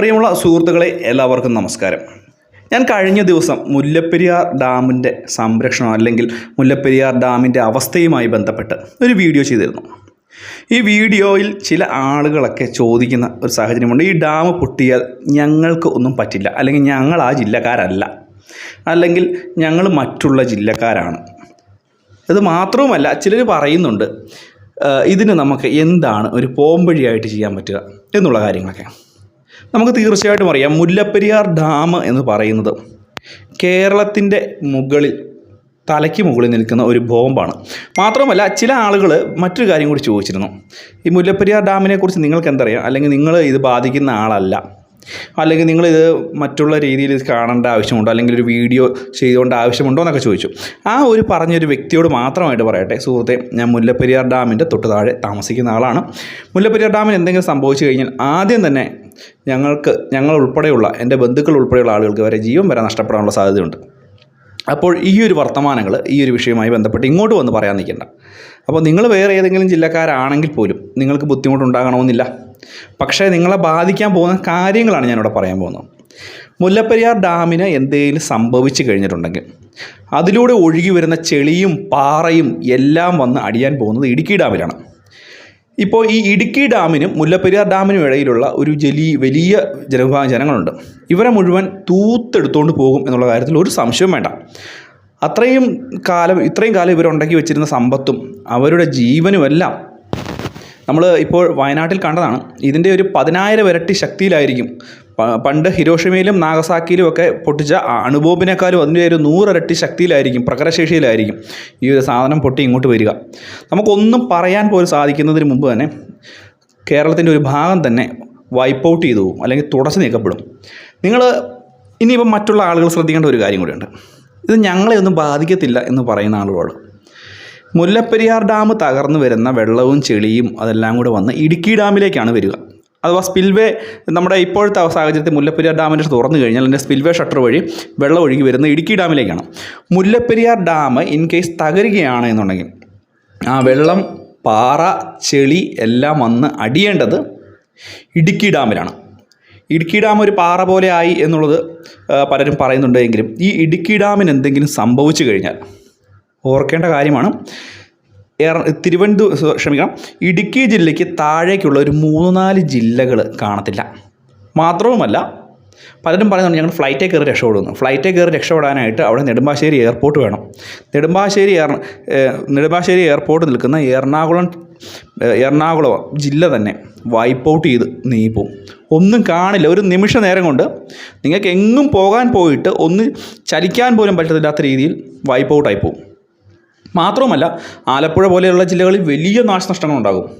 പ്രിയമുള്ള സുഹൃത്തുക്കളെ എല്ലാവർക്കും നമസ്കാരം. ഞാൻ കഴിഞ്ഞ ദിവസം മുല്ലപ്പെരിയാർ ഡാമിന്റെ സംരക്ഷണം അല്ലെങ്കിൽ മുല്ലപ്പെരിയാർ ഡാമിന്റെ അവസ്ഥയുമായി ബന്ധപ്പെട്ട് ഒരു വീഡിയോ ചെയ്തിരുന്നു. ഈ വീഡിയോയിൽ ചില ആളുകളൊക്കെ ചോദിക്കുന്ന ഒരു സാഹചര്യമുണ്ട്. ഈ ഡാം പൊട്ടിയാൽ ഞങ്ങൾക്ക് ഒന്നും പറ്റില്ല. അല്ലെങ്കിൽ ഞങ്ങൾ ആ ജില്ലക്കാരല്ല. അല്ലെങ്കിൽ ഞങ്ങൾ മറ്റുള്ള ജില്ലക്കാരാണ്. അത് മാത്രവുമല്ല ചിലർ പറയുന്നുണ്ട് ഇതിന് നമുക്ക് എന്താണ് ഒരു പോംവഴിയായിട്ട് ചെയ്യാൻ പറ്റുക? എന്നുള്ള കാര്യങ്ങളൊക്കെ. നമുക്ക് തീർച്ചയായിട്ടും അറിയാം മുല്ലപ്പെരിയാർ ഡാം എന്ന് പറയുന്നത് കേരളത്തിന്റെ മുകളിൽ തലയ്ക്ക് മുകളിൽ നിൽക്കുന്ന ഒരു ബോംബാണ്. മാത്രമല്ല ചില ആളുകൾ മറ്റൊരു കാര്യം കൂടി ചോദിച്ചിരുന്നു. ഈ മുല്ലപ്പെരിയാർ ഡാമിനെ കുറിച്ച് നിങ്ങൾക്ക് എന്തറിയാം? അല്ലെങ്കിൽ നിങ്ങൾ ഇത് ബാധിക്കുന്ന ആളല്ല. അല്ലെങ്കിൽ നിങ്ങളിത് മറ്റുള്ള രീതിയിൽ ഇത് കാണേണ്ട ആവശ്യമുണ്ടോ? അല്ലെങ്കിൽ ഒരു വീഡിയോ ചെയ്തുകൊണ്ട് ആവശ്യമുണ്ടോ എന്നൊക്കെ ചോദിച്ചു. ആ ഒരു പറഞ്ഞൊരു വ്യക്തിയോട് മാത്രമായിട്ട് പറയട്ടെ സുഹൃത്തെ ഞാൻ മുല്ലപ്പെരിയാർ ഡാമിന്റെ തൊട്ട് താഴെ താമസിക്കുന്ന ആളാണ്. മുല്ലപ്പെരിയാർ ഡാമിന് എന്തെങ്കിലും സംഭവിച്ചു കഴിഞ്ഞാൽ ആദ്യം തന്നെ ഞങ്ങൾക്ക് ഞങ്ങൾ ഉൾപ്പെടെയുള്ള എന്റെ ബന്ധുക്കൾ ഉൾപ്പെടെയുള്ള ആളുകൾക്ക് വരെ ജീവൻ വരെ നഷ്ടപ്പെടാനുള്ള സാധ്യതയുണ്ട്. അപ്പോൾ ഈ ഒരു വർത്തമാനങ്ങൾ ഈ ഒരു വിഷയവുമായി ബന്ധപ്പെട്ട് ഇങ്ങോട്ട് വന്ന് പറയാൻ നിൽക്കേണ്ട. അപ്പോൾ നിങ്ങൾ വേറെ ഏതെങ്കിലും ജില്ലക്കാരാണെങ്കിൽ പോലും നിങ്ങൾക്ക് ബുദ്ധിമുട്ടുണ്ടാകണമെന്നില്ല. പക്ഷേ നിങ്ങളെ ബാധിക്കാൻ പോകുന്ന കാര്യങ്ങളാണ് ഞാനിവിടെ പറയാൻ പോകുന്നത്. മുല്ലപ്പെരിയാർ ഡാമിന് എന്തെങ്കിലും സംഭവിച്ചു കഴിഞ്ഞിട്ടുണ്ടെങ്കിൽ അതിലൂടെ ഒഴുകി വരുന്ന ചെളിയും പാറയും എല്ലാം വന്ന് അടിയാൻ പോകുന്നത് ഇടുക്കി ഡാമിലാണ്. ഇപ്പോൾ ഈ ഇടുക്കി ഡാമിനും മുല്ലപ്പെരിയാർ ഡാമിനും ഇടയിലുള്ള ഒരു ജലി വലിയ ജനവിഭാഗം ജനങ്ങളുണ്ട്. ഇവരെ മുഴുവൻ തൂത്തെടുത്തുകൊണ്ട് പോകും എന്നുള്ള കാര്യത്തിൽ ഒരു സംശയവും വേണ്ട. അത്രയും കാലം ഇത്രയും കാലം ഇവരുണ്ടാക്കി വെച്ചിരുന്ന സമ്പത്തും അവരുടെ ജീവനും എല്ലാം നമ്മൾ ഇപ്പോൾ വയനാട്ടിൽ കണ്ടതാണ്. ഇതിന്റെ ഒരു പതിനായിരം ഇരട്ടി ശക്തിയിലായിരിക്കും പണ്ട് ഹിരോഷിമയിലും നാഗസാക്കിയിലും ഒക്കെ പൊട്ടിച്ച അണുബോംബിനേക്കാളും അതിന്റെ ഒരു നൂറിരട്ടി ശക്തിയിലായിരിക്കും പ്രകടശേഷിയിലായിരിക്കും ഈ ഒരു സാധനം പൊട്ടി ഇങ്ങോട്ട് വരിക. നമുക്കൊന്നും പറയാൻ പോലും സാധിക്കുന്നതിന് മുമ്പ് തന്നെ കേരളത്തിന്റെ ഒരു ഭാഗം തന്നെ വൈപ്പ് ഔട്ട് ചെയ്തു പോകും അല്ലെങ്കിൽ തുടച്ചു നീക്കപ്പെടും. നിങ്ങൾ ഇനിയിപ്പം മറ്റുള്ള ആളുകൾ ശ്രദ്ധിക്കേണ്ട ഒരു കാര്യം കൂടിയുണ്ട്. ഇത് ഞങ്ങളെ ഒന്നും ബാധിക്കത്തില്ല എന്ന് പറയുന്ന ആളുകളോട് മുല്ലപ്പെരിയാർ ഡാം തകർന്നു വരുന്ന വെള്ളവും ചെളിയും അതെല്ലാം കൂടെ വന്ന് ഇടുക്കി ഡാമിലേക്കാണ് വരിക. അഥവാ സ്പിൽവേ നമ്മുടെ ഇപ്പോഴത്തെ സാഹചര്യത്തിൽ മുല്ലപ്പെരിയാർ ഡാമിന്റെ തുറന്നു കഴിഞ്ഞാൽ അതിന്റെ സ്പിൽവേ ഷട്ടർ വഴി വെള്ളം ഒഴുകി വരുന്ന ഇടുക്കി ഡാമിലേക്കാണ്. മുല്ലപ്പെരിയാർ ഡാം ഇൻ കേസ് തകരുകയാണ് എന്നുണ്ടെങ്കിൽ ആ വെള്ളം പാറ ചെളി എല്ലാം വന്ന് അടിയേണ്ടത് ഇടുക്കി ഡാമിലാണ്. ഇടുക്കി ഡാം ഒരു പാറ പോലെ ആയി എന്നുള്ളത് പലരും പറയുന്നുണ്ടെങ്കിലും ഈ ഇടുക്കി ഡാമിന് എന്തെങ്കിലും സംഭവിച്ചു കഴിഞ്ഞാൽ ഓർക്കേണ്ട കാര്യമാണ്. തിരുവനന്തപുരം ക്ഷമിക്കണം ഇടുക്കി ജില്ലയ്ക്ക് താഴേക്കുള്ള ഒരു മൂന്ന് നാല് ജില്ലകൾ കാണത്തില്ല. മാത്രവുമല്ല പലരും പറയുന്നത് ഞങ്ങൾ ഫ്ലൈറ്റേ കയറി രക്ഷപ്പെടുന്നു. ഫ്ലൈറ്റേ കയറി രക്ഷപ്പെടാനായിട്ട് അവിടെ നെടുമ്പാശ്ശേരി എയർപോർട്ട് വേണം. നെടുമ്പാശ്ശേരി എയർ നെടുമ്പാശ്ശേരി എയർപോർട്ട് നിൽക്കുന്ന എറണാകുളം എറണാകുളം ജില്ല തന്നെ വൈപ്പ് ഔട്ട് ചെയ്ത് നീങ്ങിപ്പോവും ഒന്നും കാണില്ല. ഒരു നിമിഷ നേരം കൊണ്ട് നിങ്ങൾക്ക് എങ്ങും പോകാൻ പോയിട്ട് ഒന്ന് ചലിക്കാൻ പോലും പറ്റത്തില്ലാത്ത രീതിയിൽ വൈപ്പ് ഔട്ടായി പോകും മാത്രവുമല്ല ആലപ്പുഴ പോലെയുള്ള ജില്ലകളിൽ വലിയ നാശനഷ്ടങ്ങളുണ്ടാകും.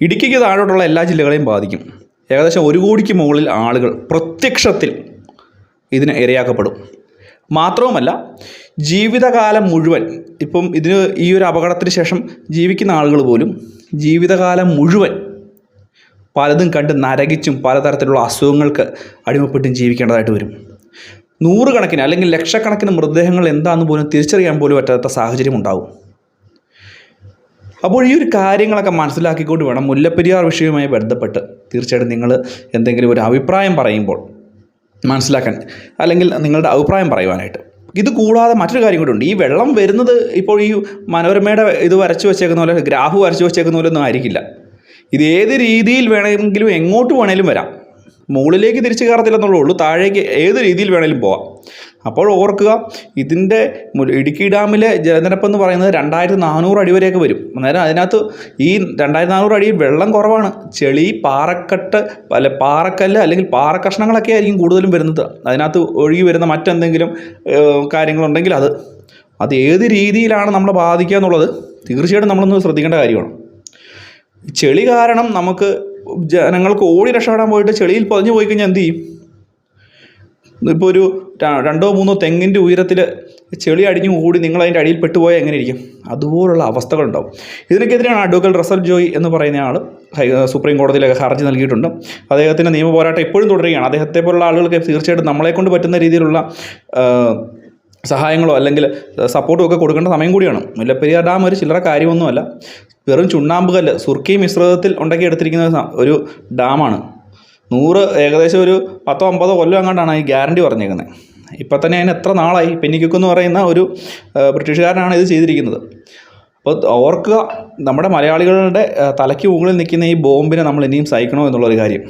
ഇടുക്കിക്ക് താഴോട്ടുള്ള എല്ലാ ജില്ലകളെയും ബാധിക്കും. ഏകദേശം ഒരു കോടിക്ക് മുകളിൽ ആളുകൾ പ്രത്യക്ഷത്തിൽ ഇതിന് ഇരയാക്കപ്പെടും. മാത്രവുമല്ല ജീവിതകാലം മുഴുവൻ ഇപ്പം ഇതിന് ഈ ഒരു അപകടത്തിന് ശേഷം ജീവിക്കുന്ന ആളുകൾ പോലും ജീവിതകാലം മുഴുവൻ പലതും കണ്ട് നരകിച്ചും പലതരത്തിലുള്ള അസുഖങ്ങൾക്ക് അടിമപ്പെട്ടും ജീവിക്കേണ്ടതായിട്ട് വരും. നൂറുകണക്കിന് അല്ലെങ്കിൽ ലക്ഷക്കണക്കിന് മൃതദേഹങ്ങൾ എന്താണെന്ന് പോലും തിരിച്ചറിയാൻ പോലും പറ്റാത്ത സാഹചര്യം ഉണ്ടാവും. അപ്പോൾ ഈ ഒരു കാര്യങ്ങളൊക്കെ മനസ്സിലാക്കിക്കൊണ്ട് വേണം മുല്ലപ്പെരിയാർ വിഷയവുമായി ബന്ധപ്പെട്ട് തീർച്ചയായിട്ടും നിങ്ങൾ എന്തെങ്കിലും ഒരു അഭിപ്രായം പറയുമ്പോൾ മനസ്സിലാക്കാൻ അല്ലെങ്കിൽ നിങ്ങളുടെ അഭിപ്രായം പറയുവാനായിട്ട്. ഇത് കൂടാതെ മറ്റൊരു കാര്യം കൂടി ഉണ്ട്. ഈ വെള്ളം വരുന്നത് ഇപ്പോൾ ഈ മനോരമയുടെ ഇത് വരച്ചു വെച്ചേക്കുന്ന പോലെ ഗ്രാഫ് വരച്ചു വെച്ചേക്കുന്ന പോലെ ഒന്നും ആയിരിക്കില്ല. ഇത് ഏത് രീതിയിൽ വേണമെങ്കിലും എങ്ങോട്ട് വേണമെങ്കിലും വരാം. മുകളിലേക്ക് തിരിച്ചു കയറത്തില്ലെന്നുള്ളൂ ഉള്ളൂ. താഴേക്ക് ഏത് രീതിയിൽ വേണേലും പോവാം. അപ്പോൾ ഓർക്കുക ഇതിന്റെ ഇടുക്കി ഡാമിലെ ജലനിരപ്പ് എന്ന് പറയുന്നത് രണ്ടായിരത്തി നാനൂറ് അടി വരെയൊക്കെ വരും. അന്നേരം അതിനകത്ത് ഈ രണ്ടായിരത്തി നാനൂറ് അടി വെള്ളം കുറവാണ്. ചെളി പാറക്കെട്ട് അല്ല പാറക്കല്ല് അല്ലെങ്കിൽ പാറക്കഷ്ണങ്ങളൊക്കെ ആയിരിക്കും കൂടുതലും വരുന്നത്. അതിനകത്ത് ഒഴുകി വരുന്ന മറ്റെന്തെങ്കിലും കാര്യങ്ങളുണ്ടെങ്കിൽ അത്. അത് ഏത് രീതിയിലാണ് നമ്മളെ ബാധിക്കുക എന്നുള്ളത് തീർച്ചയായിട്ടും നമ്മളൊന്ന് ശ്രദ്ധിക്കേണ്ട കാര്യമാണ്. ചെളി കാരണം നമുക്ക് ജനങ്ങൾക്ക് ഓടി രക്ഷപ്പെടാൻ പോയിട്ട് ചെളിയിൽ പതിഞ്ഞു പോയി കഴിഞ്ഞാൽ എന്ത് ചെയ്യും? ഇപ്പോൾ ഒരു രണ്ടോ മൂന്നോ തെങ്ങിന്റെ ഉയരത്തിൽ ചെളി അടിഞ്ഞു കൂടി നിങ്ങൾ അതിന്റെ അടിയിൽ പെട്ടുപോയാൽ എങ്ങനെ ഇരിക്കും? അതുപോലുള്ള അവസ്ഥകളുണ്ടാവും. ഇതിനൊക്കെതിരെയാണ് അഡ്വക്കേറ്റ് റസൽ ജോയ് എന്ന് പറയുന്ന ആൾ സുപ്രീം കോടതിയിലൊക്കെ ഹർജി നൽകിയിട്ടുണ്ട്. അദ്ദേഹത്തിന്റെ നിയമ പോരാട്ടം ഇപ്പോഴും തുടരുകയാണ്. അദ്ദേഹത്തെ പോലുള്ള ആളുകൾക്ക് തീർച്ചയായിട്ടും നമ്മളെ കൊണ്ട് പറ്റുന്ന രീതിയിലുള്ള സഹായങ്ങളോ അല്ലെങ്കിൽ സപ്പോർട്ടും ഒക്കെ കൊടുക്കേണ്ട സമയം കൂടിയാണ്. മുല്ലപ്പെരിയാർ ഡാം ഒരു ചില്ലറ കാര്യമൊന്നുമല്ല. വെറും ചുണ്ണാമ്പ് കല്ല് സുർക്കി മിശ്രിതത്തിൽ ഉണ്ടാക്കി എടുത്തിരിക്കുന്ന ഒരു ഡാമാണ് നൂറ് ഏകദേശം ഒരു പത്തോ അമ്പതോ കൊല്ലം അങ്ങോട്ടാണ് ഈ ഗ്യാരണ്ടി പറഞ്ഞേക്കുന്നത് ഇപ്പം തന്നെ അതിന് എത്ര നാളായി? പെന്നിക്കുക്ക് എന്ന് പറയുന്ന ഒരു ബ്രിട്ടീഷുകാരനാണ് ഇത് ചെയ്തിരിക്കുന്നത്. അപ്പോൾ ഓർക്കുക നമ്മുടെ മലയാളികളുടെ തലയ്ക്ക് മുകളിൽ നിൽക്കുന്ന ഈ ബോംബിനെ നമ്മൾ ഇനിയും സഹിക്കണോ എന്നുള്ളൊരു കാര്യം.